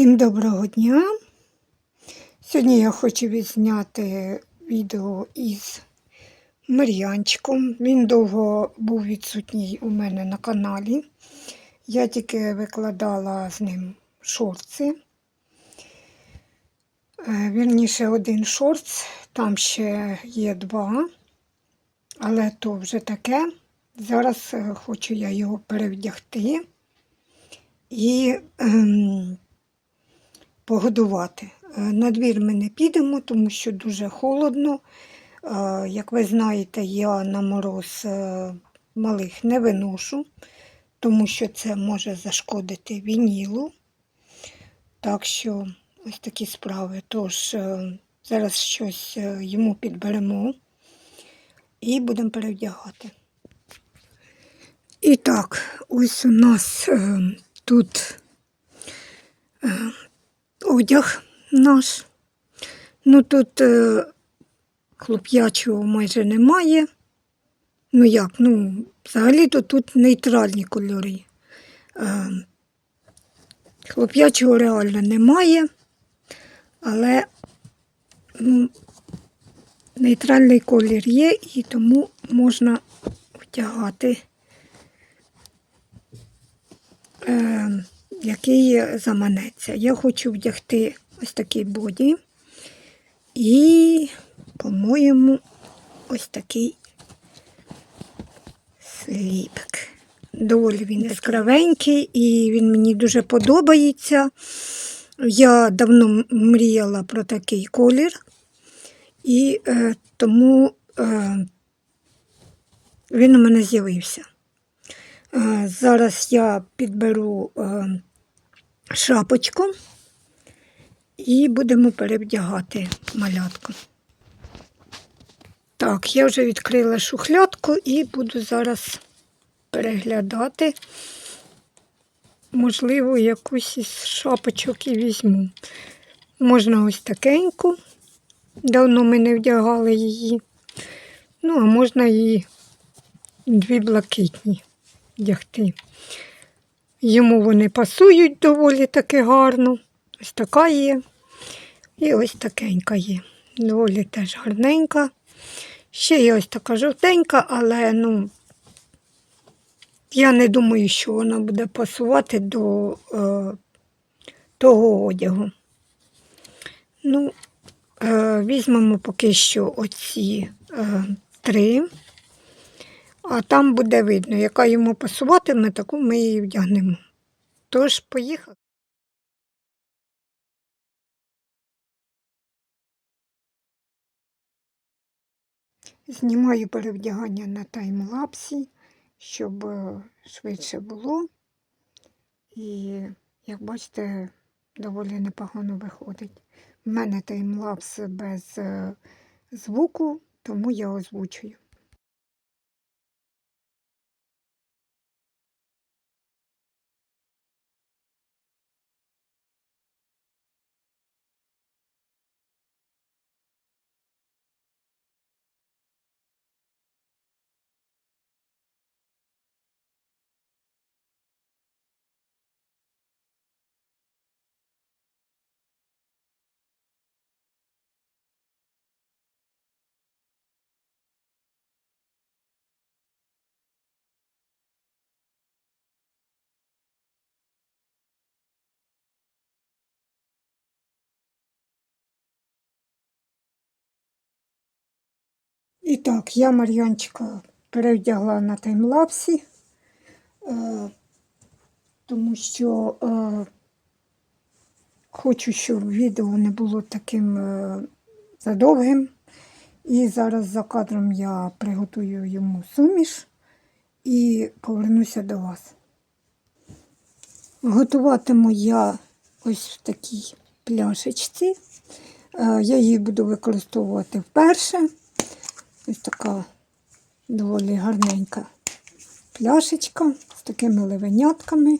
Всім доброго дня! Сьогодні я хочу відзняти відео із Мар'янчиком. Він довго був відсутній у мене на каналі. Я тільки викладала з ним шорти. Е, Вірніше, один шорт, там ще є два, але то вже таке. Зараз е, хочу я його перевдягти і ем, погодувати. Е, На двір ми не підемо, тому що дуже холодно. Е, Як ви знаєте, я на мороз е, малих не виношу, тому що це може зашкодити вінілу. Так що ось такі справи. Тож зараз щось йому підберемо і будемо перевдягати. І так, ось у нас тут одяг наш. Ну тут е, хлоп'ячого майже немає. Ну як, ну, взагалі-то тут нейтральні кольори. Е, хлоп'ячого реально немає, але ну, нейтральний колір є і тому можна втягати. е, який заманеться. Я хочу вдягти ось такий боді і, по-моєму, ось такий сліпик. Доволі він яскравенький і він мені дуже подобається. Я давно мріяла про такий колір, і е, тому е, він у мене з'явився. Е, Зараз я підберу е, шапочку і будемо перевдягати малятку. Так, я вже відкрила шухлядку і буду зараз переглядати. Можливо, якусь із шапочок і візьму. Можна ось такеньку. Давно ми не вдягали її. Ну, а можна і дві блакитні вдягти. Йому вони пасують доволі таки гарно. Ось така є. І ось такенька є. Доволі теж гарненька. Ще є ось така жовтенька, але ну, я не думаю, що вона буде пасувати до е, того одягу. Ну, е, візьмемо поки що оці е, три. А там буде видно, яка йому пасуватиме, таку ми її вдягнемо. Тож, поїхали. Знімаю перевдягання на таймлапсі, щоб е, швидше було. І, як бачите, доволі непогано виходить. У мене таймлапс без е, звуку, тому я озвучую. І так, я Мар'янчика перевдягла на таймлапсі, е, тому що е, хочу, щоб відео не було таким е, задовгим. І зараз за кадром я приготую йому суміш і повернуся до вас. Готуватиму я ось в такій пляшечці. Е, Я її буду використовувати вперше. Ось така доволі гарненька пляшечка з такими ливенятками.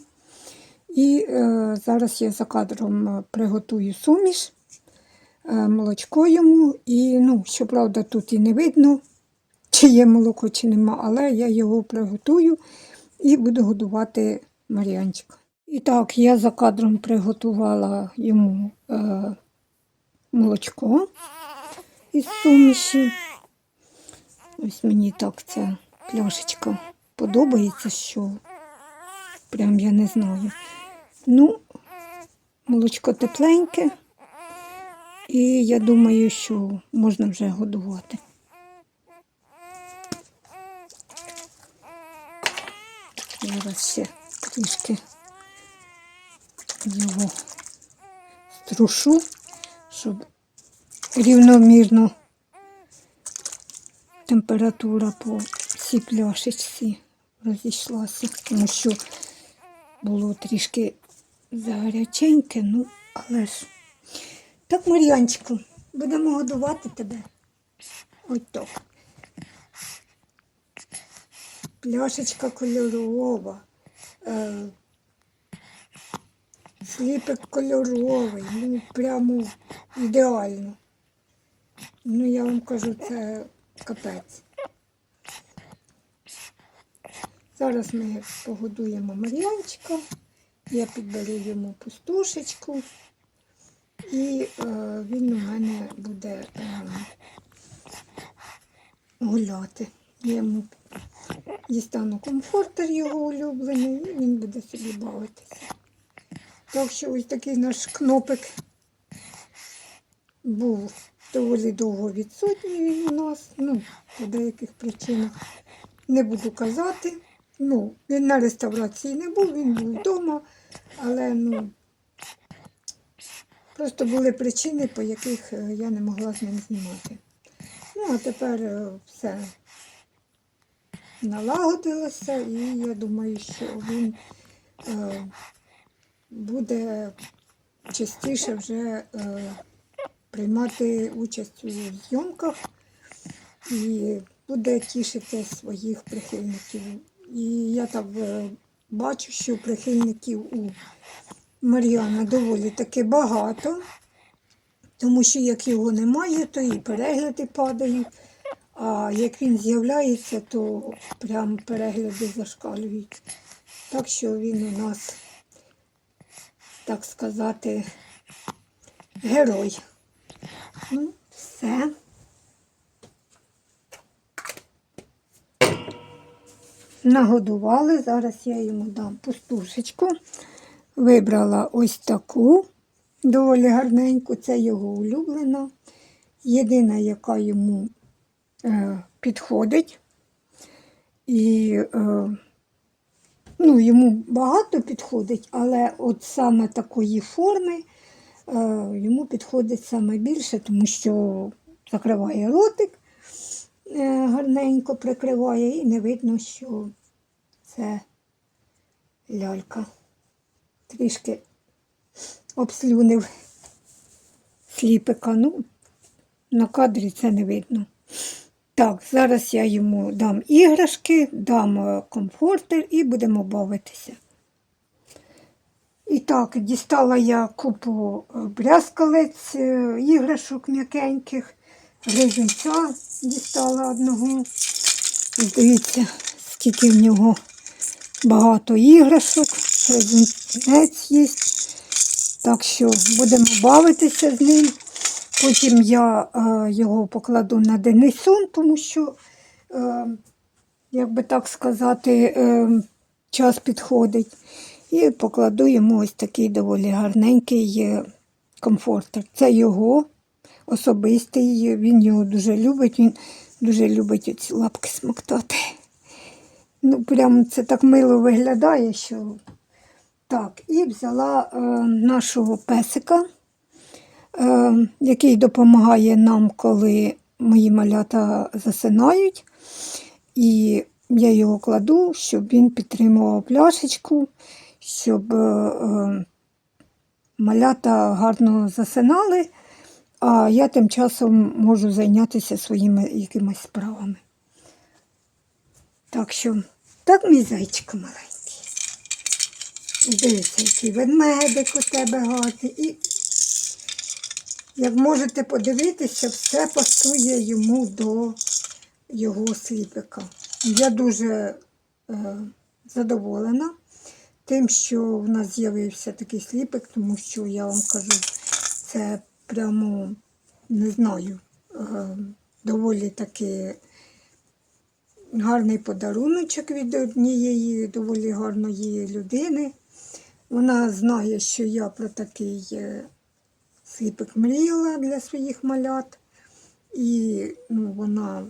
І е, зараз я за кадром приготую суміш, е, молочко йому. І, ну, щоправда, тут і не видно, чи є молоко, чи нема, але я його приготую і буду годувати Мар'янчика. І так, я за кадром приготувала йому е, молочко із суміші. Ось мені так ця пляшечка подобається, що прям я не знаю. Ну, молочко тепленьке, і я думаю, що можна вже годувати. Зараз ще трішки його струшу, щоб рівномірно температура по всій пляшечці розійшлася, тому що було трішки загаряченьке, ну, але ж. Так, Мар'янчику, будемо годувати тебе. Ось так. Пляшечка кольорова. Е, сліпик кольоровий, ну прямо ідеально. Ну, я вам кажу, це капець. Зараз ми погодуємо Мар'янчика, я підберу йому пустушечку, і е, він у мене буде е, гуляти. Я йому дістану комфортер його улюблений, і він буде собі бавитися. Так що ось такий наш кнопик був доволі довго відсутній він у нас. Ну, по деяких причинах не буду казати. Ну, він на реставрації не був, він був вдома, але ну, просто були причини, по яких е, я не могла з ним знімати. Ну, а тепер е, все налагодилося, і я думаю, що він е, буде частіше вже е, приймати участь у зйомках і буде тішити своїх прихильників. І я так е, бачу, що прихильників у Мар'яна доволі таки багато, тому що як його немає, то і перегляди падають. А як він з'являється, то прям перегляди зашкалюють. Так що він у нас, так сказати, герой. Ну, все. Нагодували. Зараз я йому дам пустушечку. Вибрала ось таку, доволі гарненьку, це його улюблена. Єдина, яка йому е, підходить. І е, ну, йому багато підходить, але от саме такої форми йому підходить саме більше, тому що закриває ротик, е, гарненько прикриває, і не видно, що це лялька. Трішки обслюнив сліпика. Ну, на кадрі це не видно. Так, зараз я йому дам іграшки, дам е, комфортер і будемо бавитися. І так, дістала я купу е, брязкалець, е, іграшок м'якеньких, гризунця дістала одного. Дивіться, скільки в нього багато іграшок, гризунець є. Так що будемо бавитися з ним. Потім я е, його покладу на денний тому що, е, як би так сказати, е, час підходить. І покладу йому ось такий доволі гарненький е, комфортер. Це його особистий, він його дуже любить, він дуже любить ці лапки смоктати. Ну, прям це так мило виглядає, що. Так, і взяла е, нашого песика е, який допомагає нам, коли мої малята засинають. І я його кладу, щоб він підтримував пляшечку, щоб е, е, малята гарно засинали, а я тим часом можу зайнятися своїми якимись справами. Так що, так, мій зайчик маленький. Дивіться, який ведмедик у тебе гарний. І як можете подивитися, все пасує йому до його сліпика. Я дуже е, задоволена тим, що в нас з'явився такий сліпик, тому що я вам кажу, це прямо не знаю, е, доволі таки гарний подаруночок від однієї доволі гарної людини. Вона знає, що я про такий е, сліпик мріяла для своїх малят. І ну, вона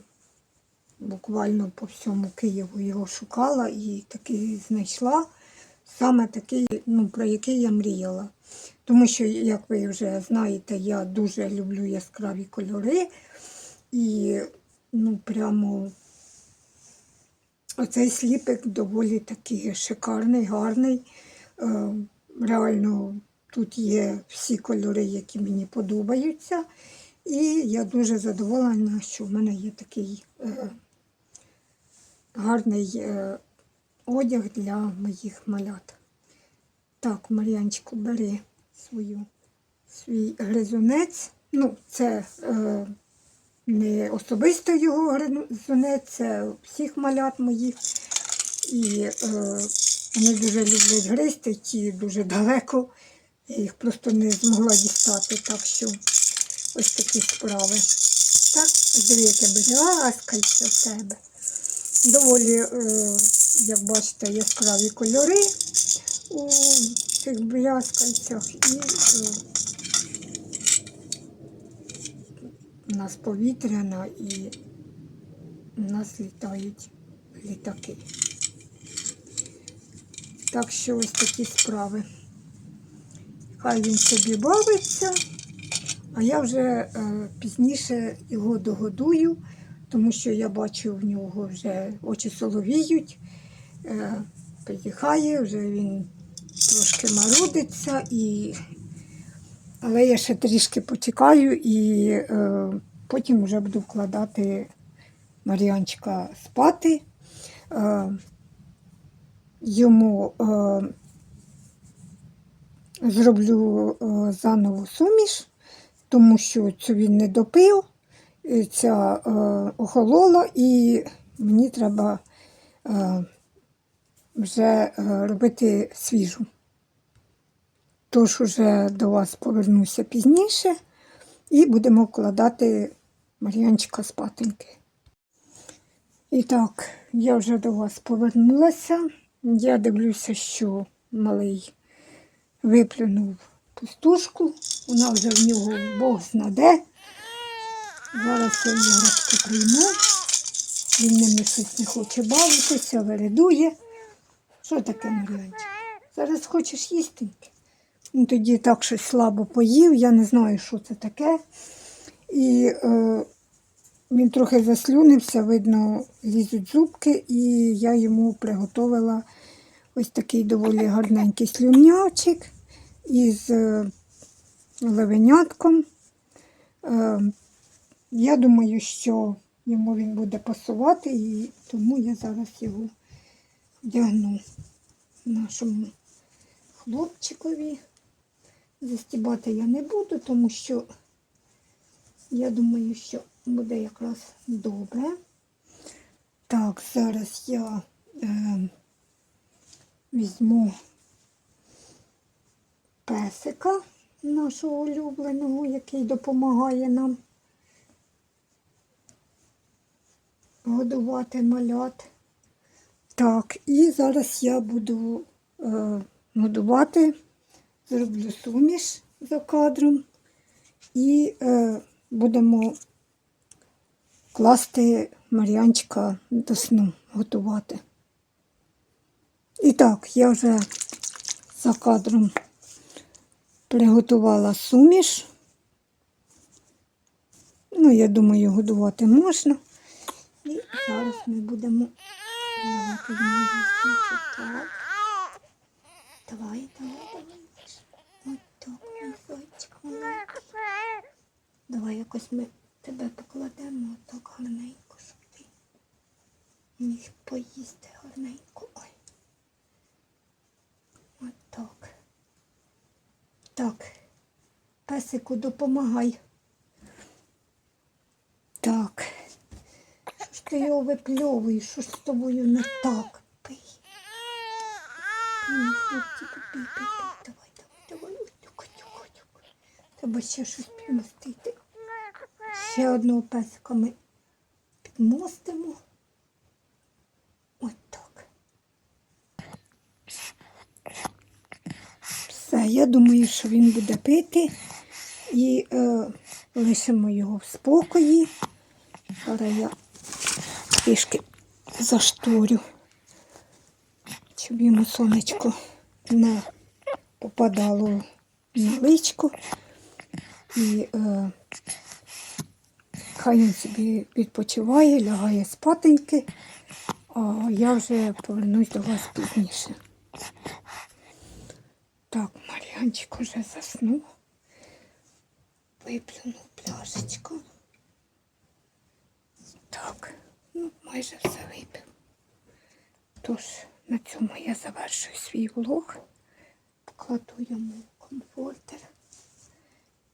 буквально по всьому Києву його шукала і таки знайшла саме такий, ну, про який я мріяла. Тому що, як ви вже знаєте, я дуже люблю яскраві кольори. І ну, прямо оцей сліпик доволі такий шикарний, гарний. Е, Реально тут є всі кольори, які мені подобаються. І я дуже задоволена, що в мене є такий е, гарний е, одяг для моїх малят. Так, Мар'янчику, бери свою, свій гризунець. Ну, це е, не особисто його гризунець, це всіх малят моїх. І е, вони дуже люблять гризти, ті дуже далеко. Я їх просто не змогла дістати, так що ось такі справи. Так, дивіться, брязкальця в тебе. Доволі, е, як бачите, яскраві кольори у цих брязкальцях. І е, у нас повітряна і у нас літають літаки. Так що ось такі справи. Хай він собі бавиться, а я вже е, пізніше його догодую, тому що я бачу в нього вже очі соловіють, е, притихає, вже він трошки марудиться, і... але я ще трішки почекаю і е, потім вже буду вкладати Мар'янчика спати. Е, йому е, зроблю е, заново суміш, тому що цю він не допив, ця е, охолола, і мені треба е, вже е, робити свіжу. Тож уже до вас повернуся пізніше і будемо вкладати Мар'янчика спатеньки. І так, я вже до вас повернулася. Я дивлюся, що малий виплюнув пустушку. Вона вже в нього Бог знаде. Зараз я іграшки прийму. Він ними щось не хоче бавитися, вередує. Що таке, Мар'янчик? Зараз хочеш їсти? Ну, тоді так щось слабо поїв, я не знаю, що це таке. І е, він трохи заслюнився, видно, лізуть зубки, і я йому приготувала ось такий доволі гарненький слюнявчик із е, левенятком. Е, я думаю, що йому він буде пасувати, і тому я зараз його вдягну нашому хлопчикові. Застібати я не буду, тому що я думаю, що буде якраз добре. Так, зараз я е, візьму песика нашого улюбленого, який допомагає нам годувати малят. Так, і зараз я буду е, годувати, зроблю суміш за кадром і е, будемо класти Мар'янчика до сну готувати. І так, я вже за кадром приготувала суміш. Ну, я думаю, годувати можна. І зараз ми будемо давати йому. Так. Давай, давай, давай. От так, мій. Давай якось ми тебе покладемо так гарненько, щоб ти міг поїсти гарненько. Ой. От так. Так. Песику допомагай. Так. Що ж ти його випльовуєш? Що ж з тобою не так? Пий. Пий, пий, пий, пий. Давай, давай, давай. Ой, тюка, тюка. Треба ще щось підмостити. Ще одного песика ми підмостимо. Ось так. Все, я думаю, що він буде пити і е, лишимо його в спокої. Зараз я трішки зашторю, щоб йому сонечко не попадало на личко. І е, хай він собі відпочиває, лягає спатеньки, а я вже повернусь до вас пізніше. Так, Мар'янчик уже заснув. Виплюнув пляшечку. Так, ну майже все випив. Тож, на цьому я завершую свій влог. Покладу йому комфортер.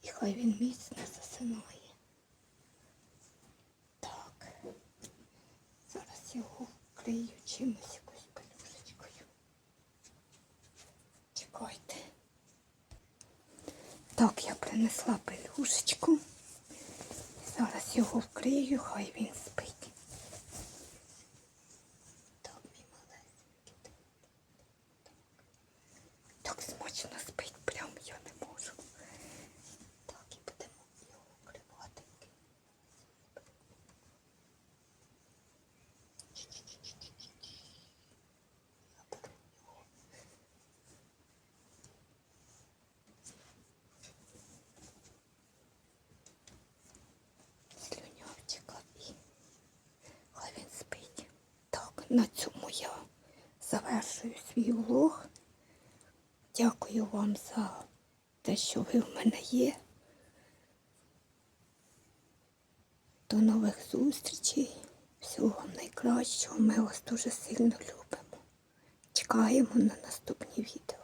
І хай він міцно засинає. Так. Зараз його вкрию чимось якоюсь пелюшечкою. Чекайте. Так, я принесла пелюшечку. Зараз його вкрию, хай він спить. Так, мій маленький. Так смачно спить, прям я не можу. Так, і будемо його вкривати. Я беру його. слюнявчика і хай він спить. Так, на цьому я завершую свій влог. Дякую вам за те, що ви в мене є. До нових зустрічей. Всього вам найкращого. Ми вас дуже сильно любимо. Чекаємо на наступні відео.